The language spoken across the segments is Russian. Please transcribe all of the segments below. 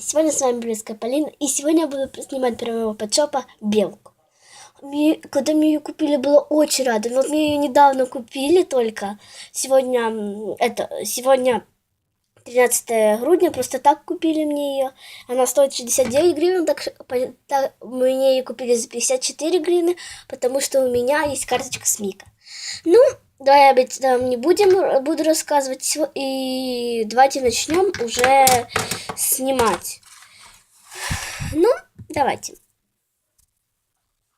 сегодня с вами Близкая Полина, и сегодня я буду снимать первого подшопа Белку. Мне, когда мне ее купили, было очень рада, вот мне ее недавно купили только, сегодня, это, сегодня 13 грудня, просто так купили мне ее, она стоит 69 гривен, так, так мне ее купили за 54 гривны, потому что у меня есть карточка с Мика. Ну, давай об этом не будем, р- буду рассказывать, и давайте начнем уже снимать. Ну, давайте.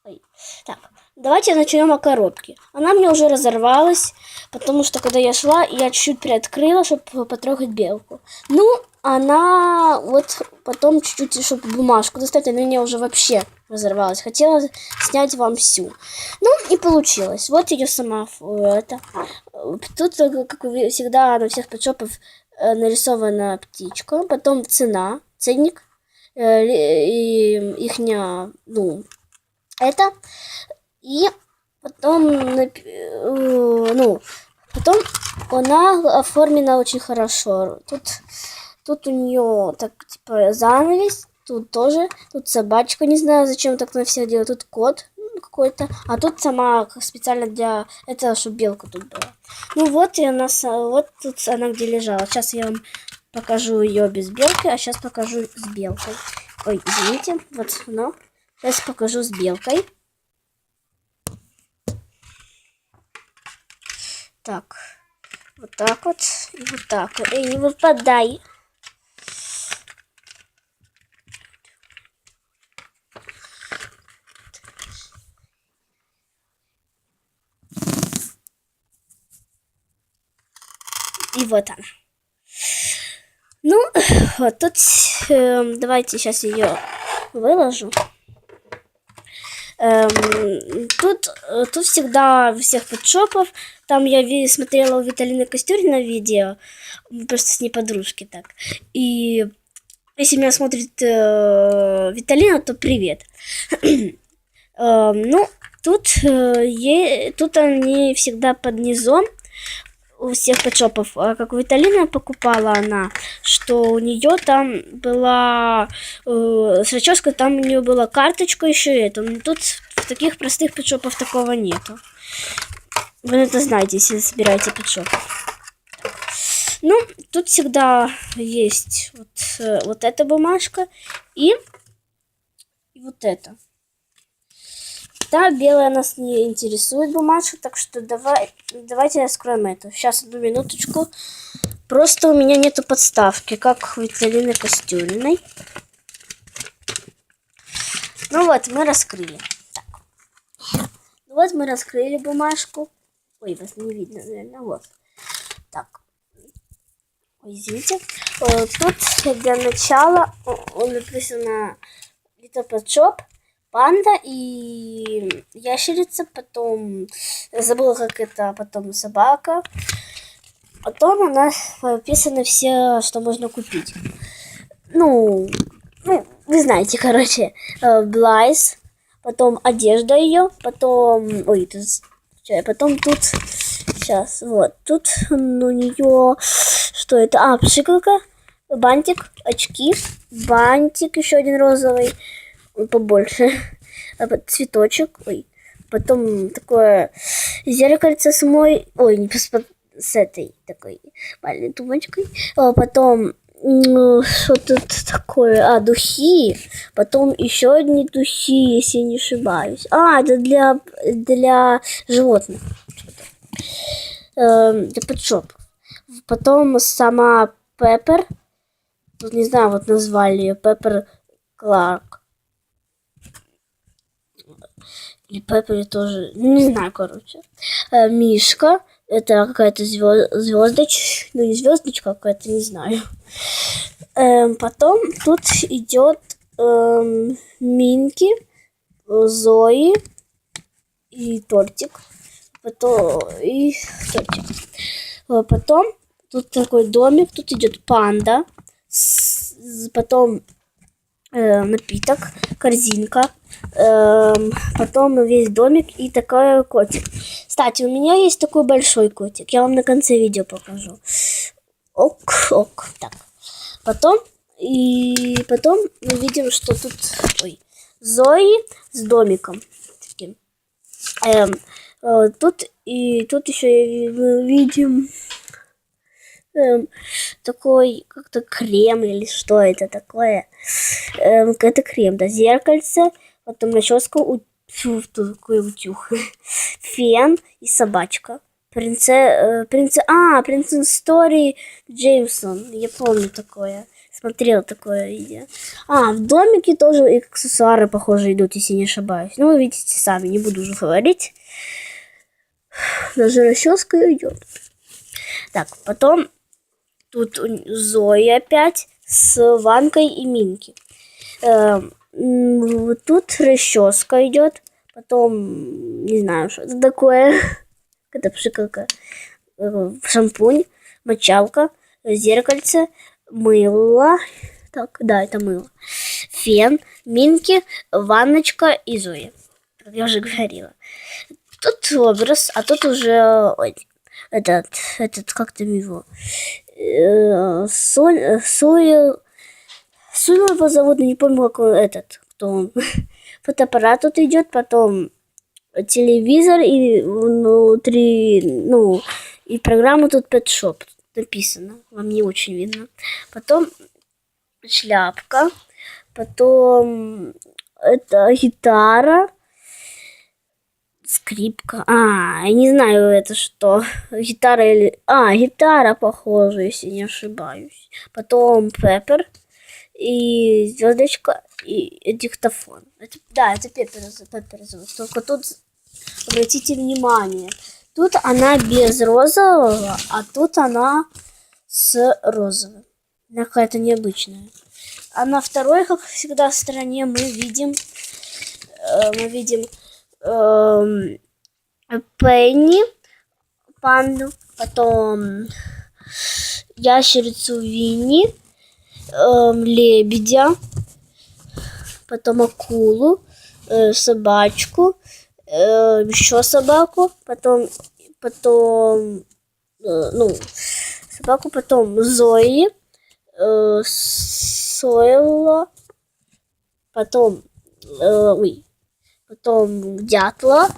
Ой. Так, давайте начнем о коробке. Она мне уже разорвалась, потому что когда я шла, я чуть-чуть приоткрыла, чтобы потрогать белку. Ну, она вот потом чуть-чуть, чтобы бумажку достать, она меня уже вообще разорвалась. Хотела снять вам всю. Ну, и получилось. Вот ее сама ф- это. Тут, э, как всегда, на всех подшопах э, нарисована птичка, потом цена, ценник, э, и ихня, ну, это. И потом, э, ну, потом она оформлена очень хорошо. Тут, тут у нее так, типа, занавес, тут тоже, тут собачка, не знаю, зачем так на всех делать, тут кот какой-то, а тут сама специально для этого, чтобы белка тут была. Ну вот и она, с- вот тут она где лежала. Сейчас я вам покажу ее без белки, а сейчас покажу с белкой. Ой, извините, вот оно. Сейчас покажу с белкой. Так, вот так вот и вот так. Эй, не выпадай. И вот она. Ну, вот тут эм, давайте сейчас ее выложу. Эм, тут, э, тут всегда всех подшопов. Там я смотрела у Виталины Костюрина видео, просто с ней подружки так. И если меня смотрит э, Виталина, то привет. Эм, ну, тут, э, тут они всегда под низом у всех подшопов. А как у Виталины покупала она, что у нее там была э, с расческой, там у нее была карточка еще это. Но тут в таких простых подшопов такого нету. Вы это знаете, если собираете подшоп. Ну, тут всегда есть вот, э, вот эта бумажка и, и вот это. Да, белая нас не интересует бумажка, так что давай, давайте раскроем эту. Сейчас, одну минуточку. Просто у меня нету подставки, как у Виталины Костюриной. Ну вот, мы раскрыли. Так. Ну вот мы раскрыли бумажку. Ой, вас не видно, наверное, вот. Так. Ой, извините. Э, Тут для начала о, о, написано Little Pet Shop, панда и ящерица, потом забыла, как это, потом собака. Потом у нас написано все, что можно купить. Ну, ну, вы знаете, короче, э, Блайс, потом одежда ее, потом, ой, тут, потом тут, сейчас, вот, тут у нее, что это, а, пшикалка, бантик, очки, бантик еще один розовый, побольше, а вот цветочек, ой, потом такое зеркальце с мой, ой, не с этой такой маленькой тумбочкой, а потом м, что тут такое? А, духи. Потом еще одни духи, если не ошибаюсь. А, это для, для животных. Эм, для подшопов. Потом сама Пеппер. Не знаю, вот назвали ее Пеппер Кларк. Или Пеппер тоже. ну, Не знаю, короче. Э, Мишка. Это какая-то звездочка. Ну, не звездочка, а какая-то, не знаю. Эм, потом тут идет эм, Минки, Зои и тортик. Потом и тортик. Э, Потом тут такой домик, тут идет панда. С- потом э, напиток, корзинка. Эм, потом весь домик и такой котик. Кстати, у меня есть такой большой котик. Я вам на конце видео покажу. Ок, ок. Так. Потом И потом мы видим, что тут ой, Зои с домиком таким. Эм, э, тут и тут еще мы видим эм, такой как-то крем или что это такое. Эм, это крем, да, зеркальце, потом расческа, такой утюг, фен и собачка. Принце... э, принце... А, принцесс Стори Джеймсон, я помню такое. Смотрел такое видео. А, в домике тоже аксессуары, похоже, идут, если не ошибаюсь. Ну, вы видите сами, не буду уже говорить. Даже расческа идет. Так, потом тут Зои опять с Ванкой и Минки. Эм, тут расческа идет. Потом, не знаю, что это такое. Это пшикалка. Э, Шампунь, мочалка, зеркальце, мыло. Так, да, это мыло. Фен, Минки, ванночка и Зоя. Как я уже говорила. Тут образ, а тут уже ой, этот, этот, как там его? Э, Соль, э, Соя его зовут, но не помню, как он, этот, кто он. Фотоаппарат тут идет, потом телевизор и внутри, ну, и программа тут Pet Shop написано. Вам не очень видно. Потом шляпка, потом это гитара, скрипка. А, я не знаю, это что. Гитара или... А, гитара, похоже, если не ошибаюсь. Потом пеппер и звездочка и диктофон. Это, да, это пеппер, пеппер зовут. Только тут обратите внимание, тут она без розового, а тут она с розовым. Она какая-то необычная. А на второй, как всегда, стороне мы видим, э, мы видим эм, Пенни, панду, потом ящерицу Винни, эм, лебедя, потом акулу, э, собачку, э, еще собаку, потом, потом, э, ну, собаку, потом Зои, э, Сойла, потом, э, ой, потом дятла,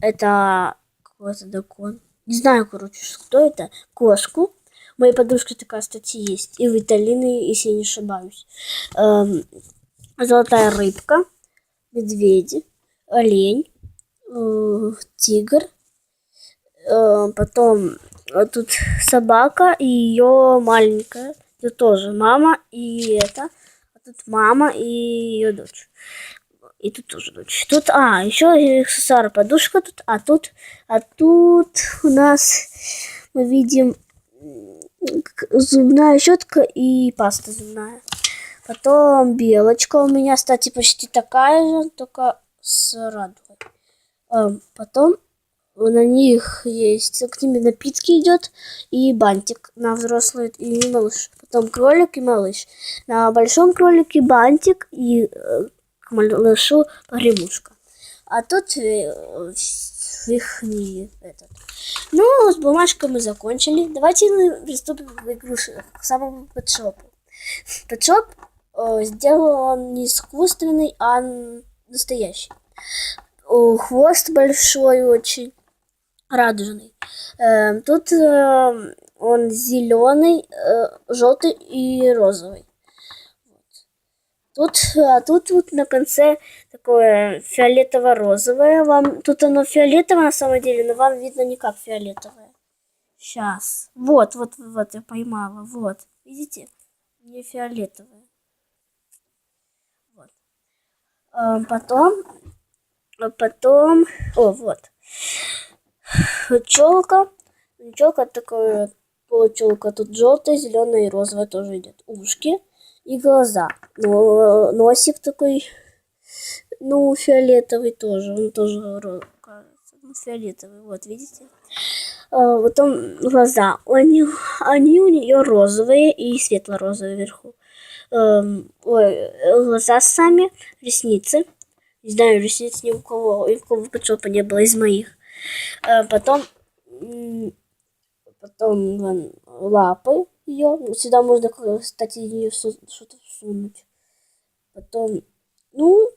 это какой-то дракон, не знаю, короче, кто это, кошку, моей подружки такая, кстати, есть, и Виталины, если я не ошибаюсь, Эм, золотая рыбка, медведи, олень, э, тигр, э, потом э, тут собака и ее маленькая, тут тоже мама и это, а тут мама и ее дочь. И тут тоже дочь. Тут, а, еще аксессуар, подушка тут, а тут, а тут у нас мы видим зубная щетка и паста зубная. Потом белочка у меня, кстати, почти такая же, только с радугой. Эм, Потом на них есть, к ним напитки идет и бантик на взрослый и малыш. Потом кролик и малыш. На большом кролике бантик и э, к малышу погремушка. А тут э, их не этот. Ну, с бумажкой мы закончили. Давайте мы приступим к игруше, к самому пэтшопу. Пэтшоп э, сделан не искусственный, а настоящий. О, Хвост большой очень, радужный. Эм, Тут э, он зеленый, желтый и розовый. Тут, а тут вот на конце такое фиолетово-розовое. Вам тут оно фиолетовое на самом деле, но вам видно не как фиолетовое. Сейчас. Вот, вот, вот, я поймала. Вот. Видите? Не фиолетовое. Вот. Эм, Потом, а потом, о, вот. Челка. Челка такая получелка. Тут желтая, зеленая и розовая тоже идет. Ушки и глаза. Но, носик такой, ну, фиолетовый тоже. Он тоже кажется, ну, фиолетовый. Вот, видите? А, Потом глаза. Они, они у нее розовые и светло-розовые вверху. Эм, ой, глаза сами, ресницы. Не знаю, ресниц ни у кого, ни у кого петшопа не было из моих. Э, Потом, потом лапы, ее. Сюда можно, кстати, ее что-то сунуть. Потом, ну,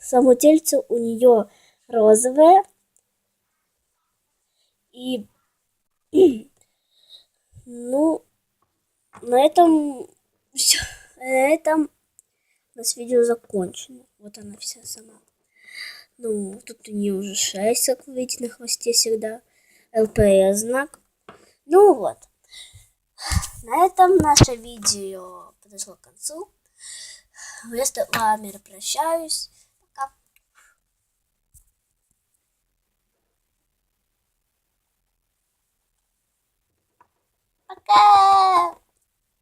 само тельце у нее розовое. И, ну, на этом все. На этом у нас видео закончено. Вот она вся сама. Ну, тут у нее уже 6, как вы видите, на хвосте всегда. ЛПС знак. Ну вот. На этом наше видео подошло к концу. Я с вами прощаюсь. Пока. Пока.